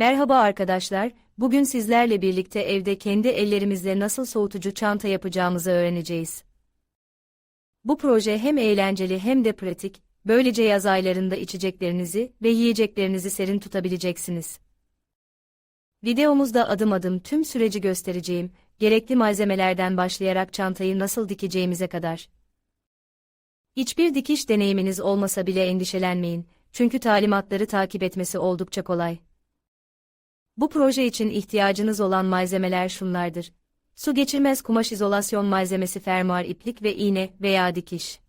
Merhaba arkadaşlar, bugün sizlerle birlikte evde kendi ellerimizle nasıl soğutucu çanta yapacağımızı öğreneceğiz. Bu proje hem eğlenceli hem de pratik, böylece yaz aylarında içeceklerinizi ve yiyeceklerinizi serin tutabileceksiniz. Videomuzda adım adım tüm süreci göstereceğim, gerekli malzemelerden başlayarak çantayı nasıl dikeceğimize kadar. Hiçbir dikiş deneyiminiz olmasa bile endişelenmeyin, çünkü talimatları takip etmesi oldukça kolay. Bu proje için ihtiyacınız olan malzemeler şunlardır. Su geçirmez kumaş izolasyon malzemesi fermuar iplik ve iğne veya dikiş.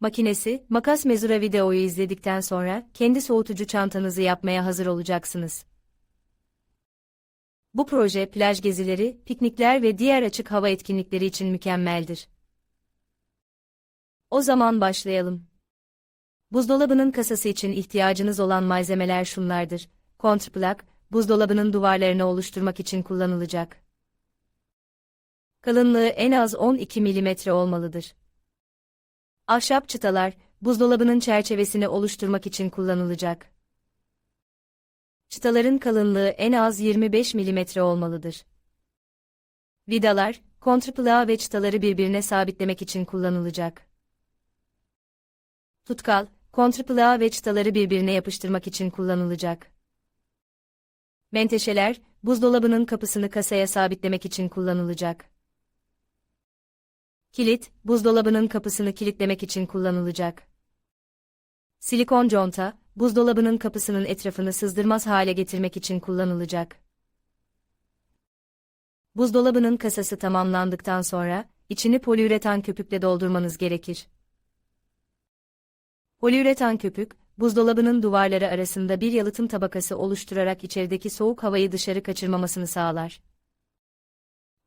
Makinesi, makas mezura videoyu izledikten sonra kendi soğutucu çantanızı yapmaya hazır olacaksınız. Bu proje plaj gezileri, piknikler ve diğer açık hava etkinlikleri için mükemmeldir. O zaman başlayalım. Buzdolabının kasası için ihtiyacınız olan malzemeler şunlardır. Kontrplak, buzdolabının duvarlarını oluşturmak için kullanılacak. Kalınlığı en az 12 mm olmalıdır. Ahşap çıtalar, buzdolabının çerçevesini oluşturmak için kullanılacak. Çıtaların kalınlığı en az 25 mm olmalıdır. Vidalar, kontrplağı ve çıtaları birbirine sabitlemek için kullanılacak. Tutkal, kontrplağı ve çıtaları birbirine yapıştırmak için kullanılacak. Menteşeler, buzdolabının kapısını kasaya sabitlemek için kullanılacak. Kilit, buzdolabının kapısını kilitlemek için kullanılacak. Silikon conta, buzdolabının kapısının etrafını sızdırmaz hale getirmek için kullanılacak. Buzdolabının kasası tamamlandıktan sonra, içini poliüretan köpükle doldurmanız gerekir. Poliüretan köpük, buzdolabının duvarları arasında bir yalıtım tabakası oluşturarak içerideki soğuk havayı dışarı kaçırmamasını sağlar.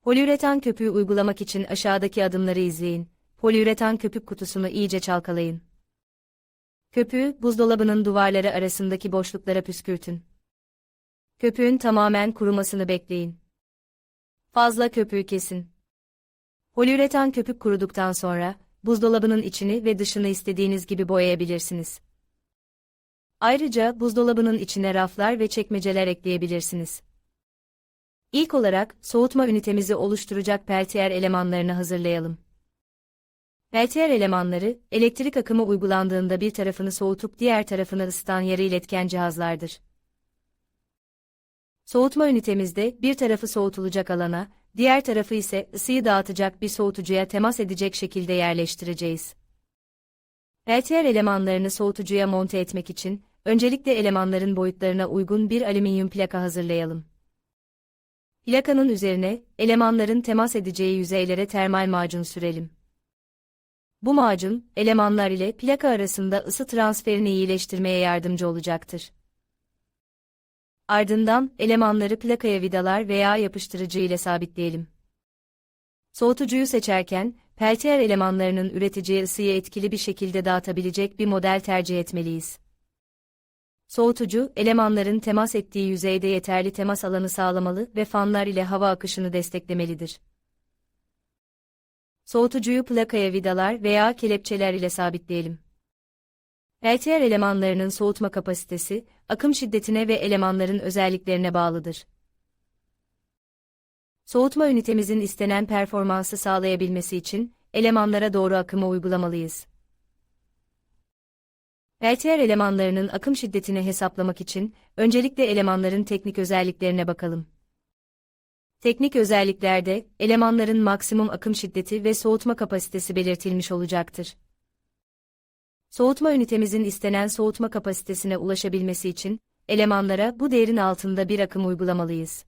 Poliüretan köpüğü uygulamak için aşağıdaki adımları izleyin. Poliüretan köpük kutusunu iyice çalkalayın. Köpüğü, buzdolabının duvarları arasındaki boşluklara püskürtün. Köpüğün tamamen kurumasını bekleyin. Fazla köpüğü kesin. Poliüretan köpük kuruduktan sonra, buzdolabının içini ve dışını istediğiniz gibi boyayabilirsiniz. Ayrıca buzdolabının içine raflar ve çekmeceler ekleyebilirsiniz. İlk olarak soğutma ünitemizi oluşturacak peltiyer elemanlarını hazırlayalım. Peltiyer elemanları, elektrik akımı uygulandığında bir tarafını soğutup diğer tarafını ısıtan yarı iletken cihazlardır. Soğutma ünitemizde bir tarafı soğutulacak alana, diğer tarafı ise ısıyı dağıtacak bir soğutucuya temas edecek şekilde yerleştireceğiz. Peltiyer elemanlarını soğutucuya monte etmek için, öncelikle elemanların boyutlarına uygun bir alüminyum plaka hazırlayalım. Plakanın üzerine, elemanların temas edeceği yüzeylere termal macun sürelim. Bu macun, elemanlar ile plaka arasında ısı transferini iyileştirmeye yardımcı olacaktır. Ardından, elemanları plakaya vidalar veya yapıştırıcı ile sabitleyelim. Soğutucuyu seçerken, peltiyer elemanlarının üreteceği ısıyı etkili bir şekilde dağıtabilecek bir model tercih etmeliyiz. Soğutucu, elemanların temas ettiği yüzeyde yeterli temas alanı sağlamalı ve fanlar ile hava akışını desteklemelidir. Soğutucuyu plakaya vidalar veya kelepçeler ile sabitleyelim. Peltiyer elemanlarının soğutma kapasitesi, akım şiddetine ve elemanların özelliklerine bağlıdır. Soğutma ünitemizin istenen performansı sağlayabilmesi için, elemanlara doğru akımı uygulamalıyız. Peltiyer elemanlarının akım şiddetini hesaplamak için, öncelikle elemanların teknik özelliklerine bakalım. Teknik özelliklerde, elemanların maksimum akım şiddeti ve soğutma kapasitesi belirtilmiş olacaktır. Soğutma ünitemizin istenen soğutma kapasitesine ulaşabilmesi için, elemanlara bu değerin altında bir akım uygulamalıyız.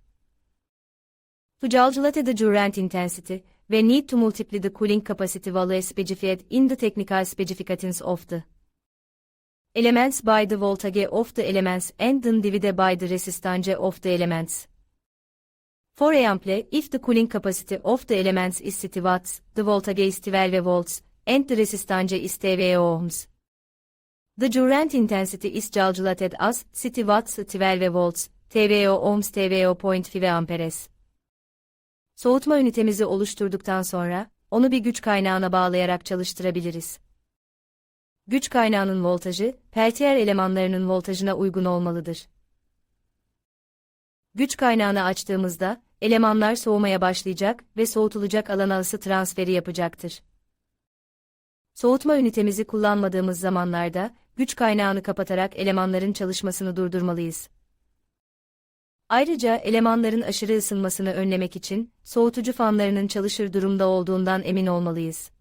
To calculate the Durant intensity, we need to multiply the cooling capacity value specified in the technical specifications of the elements by the voltage of the elements and then divide by the resistance of the elements. For example, if the cooling capacity of the elements is 60 watts, the voltage is 12 volts, and the resistance is 12 ohms. The Durant intensity is calculated as 60 watts 12 volts, TVO ohms TVO 0.5 amperes. Soğutma ünitemizi oluşturduktan sonra, onu bir güç kaynağına bağlayarak çalıştırabiliriz. Güç kaynağının voltajı, peltiyer elemanlarının voltajına uygun olmalıdır. Güç kaynağını açtığımızda, elemanlar soğumaya başlayacak ve soğutulacak alana ısı transferi yapacaktır. Soğutma ünitemizi kullanmadığımız zamanlarda, güç kaynağını kapatarak elemanların çalışmasını durdurmalıyız. Ayrıca elemanların aşırı ısınmasını önlemek için, soğutucu fanlarının çalışır durumda olduğundan emin olmalıyız.